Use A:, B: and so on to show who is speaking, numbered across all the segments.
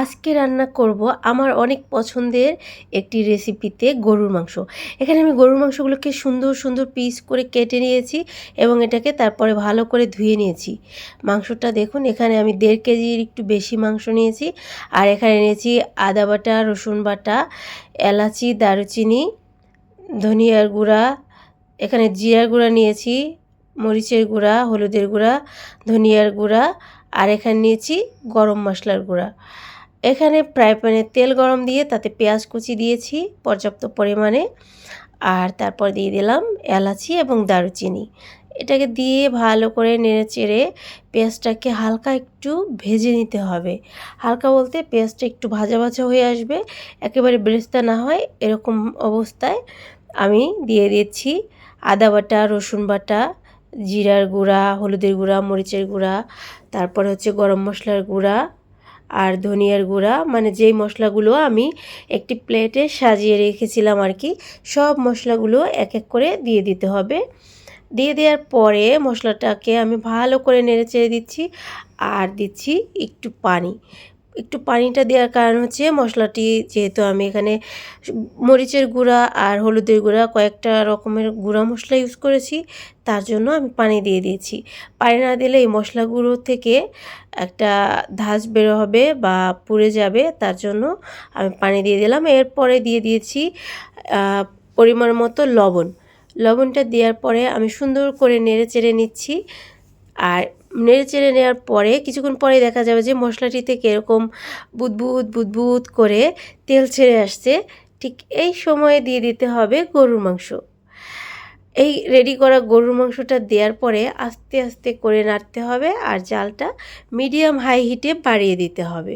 A: আজকে রান্না করব আমার অনেক পছন্দের একটি রেসিপিতে গরুর মাংস। এখানে আমি গরুর মাংসগুলোকে সুন্দর সুন্দর পিস করে কেটে নিয়েছি এবং এটাকে তারপরে ভালো করে ধুয়ে নিয়েছি। মাংসটা দেখুন, এখানে আমি দেড় কেজির একটু বেশি মাংস নিয়েছি আর এখানে নিয়েছি আদা বাটা, রসুন বাটা, এলাচি, দারুচিনি, ধনিয়ার গুঁড়া, এখানে জিরার গুঁড়া নিয়েছি, মরিচের গুঁড়া, হলুদের গুঁড়া, ধনিয়ার গুঁড়া আর এখানে নিয়েছি গরম মশলার গুঁড়া। এখানে ফ্রাই প্যানে তেল গরম দিয়ে তাতে পেঁয়াজ কুচি দিয়েছি পর্যাপ্ত পরিমাণে। আর তারপর দিয়ে দিলাম এলাচি এবং দারুচিনি। এটাকে দিয়ে ভালো করে নেড়ে চেড়ে পেঁয়াজটাকে হালকা একটু ভেজে নিতে হবে। হালকা বলতে পেঁয়াজটা একটু ভাজা ভাজা হয়ে আসবে। একেবারে বেরেস্তা না হয়, এরকম অবস্থায় আমি দিয়ে দিচ্ছি আদা বাটা, রসুন বাটা, জিরার গুঁড়া, হলুদের গুঁড়া, মরিচের গুঁড়া, তারপর হচ্ছে গরম মশলার গুঁড়া আর ধনিয়ার গুঁড়া মানে যেই মশলাগুলো আমি একটি প্লেটে সাজিয়ে রেখেছিলাম আর কি, সব মশলাগুলো এক এক করে দিয়ে দিতে হবে। দিয়ে দেওয়ার পরে মশলাটাকে আমি ভালো করে নেড়ে চেড়ে দিচ্ছি আর দিচ্ছি একটু পানি। একটু পানিটা দেওয়ার কারণ হচ্ছে মশলাটি যেহেতু আমি এখানে মরিচের গুঁড়া আর হলুদের গুঁড়া কয়েকটা রকমের গুঁড়া মশলা ইউজ করেছি, তার জন্য আমি পানি দিয়ে দিয়েছি। পানি না দিলে এই মশলাগুলো থেকে একটা ধাঁচ বেরো হবে বা পুড়ে যাবে, তার জন্য আমি পানি দিয়ে দিলাম। এরপরে দিয়ে দিয়েছি পরিমাণ মতো লবণ। লবণটা দেওয়ার পরে আমি সুন্দর করে নেড়ে চেড়ে নিচ্ছি। আর নেড়ে চেড়ে নেওয়ার পরে কিছুক্ষণ পরে দেখা যাবে যে মশলাটি থেকে এরকম বুদবুদ বুদবুদ করে তেল ছেড়ে আসছে। ঠিক এই সময়ে দিয়ে দিতে হবে গরুর মাংস। এই রেডি করা গরুর মাংসটা দেওয়ার পরে আস্তে আস্তে করে নাড়তে হবে আর জালটা মিডিয়াম হাই হিটে বাড়িয়ে দিতে হবে।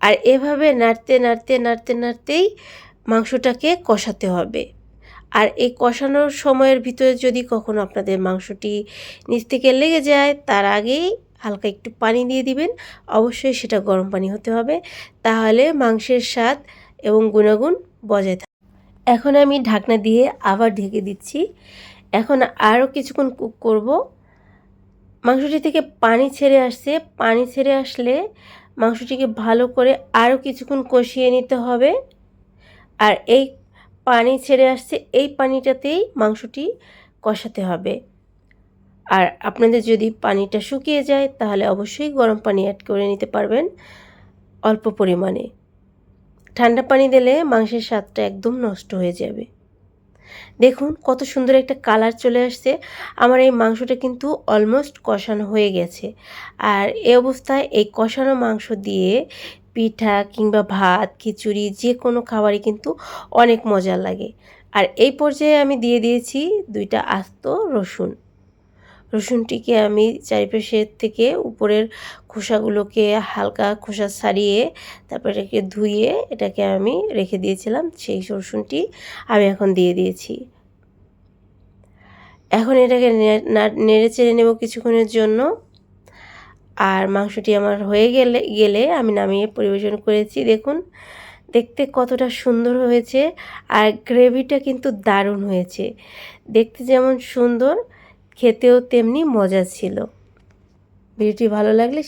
A: আর এভাবে নাড়তে নাড়তে নাড়তে, নাড়তেই মাংসটাকে কষাতে হবে। আর এই কষানোর সময়ের ভিতরে যদি কখনো আপনাদের মাংসটি নিচ থেকে লেগে যায়, তার আগেই হালকা একটু পানি দিয়ে দিবেন। অবশ্যই সেটা গরম পানি হতে হবে। তাহলে মাংসের স্বাদ এবং গুণাগুণ বজায় থাকে এখন আমি ঢাকনা দিয়ে আবার ঢেকে দিচ্ছি। এখন আরও কিছুক্ষণ কুক করব। মাংসটি থেকে পানি ছেড়ে আসছে। পানি ছেড়ে আসলে মাংসটিকে ভালো করে আরও কিছুক্ষণ কষিয়ে নিতে হবে। আর এই পানি ছেড়ে আসছে, এই পানিটাতেই মাংসটি কষাতে হবে। আর আপনাদের যদি পানিটা শুকিয়ে যায়, তাহলে অবশ্যই গরম পানি অ্যাড করে নিতে পারবেন অল্প পরিমাণে। ঠান্ডা পানি দিলে মাংসের স্বাদটা একদম নষ্ট হয়ে যাবে। দেখুন, কত সুন্দর একটা কালার চলে আসছে। আমার এই মাংসটা কিন্তু অলমোস্ট কষানো হয়ে গেছে। আর এ অবস্থায় এই কষানো মাংস দিয়ে পিঠা কিংবা ভাত, খিচুড়ি যে কোনো খাবারই কিন্তু অনেক মজা লাগে। আর এই পর্যায়ে আমি দিয়ে দিয়েছি দুইটা আস্ত রসুন। রসুনটিকে আমি চারিপাশের থেকে উপরের খোসাগুলোকে হালকা খোসা ছাড়িয়ে তারপর এটাকে ধুয়ে এটাকে আমি রেখে দিয়েছিলাম, সেই রসুনটি আমি এখন দিয়ে দিয়েছি। এখন এটাকে নেড়ে চেড়ে নেব কিছুক্ষণের জন্য। আর মাংসটি আমার হয়ে গেলে গেলে আমি নামিয়ে পরিবেশন করেছি। দেখুন, দেখতে কতটা সুন্দর হয়েছে আর গ্রেভিটা কিন্তু দারুণ হয়েছে। দেখতে যেমন সুন্দর, খেতেও তেমনি মজা ছিল। ভিডিওটি ভালো লাগলে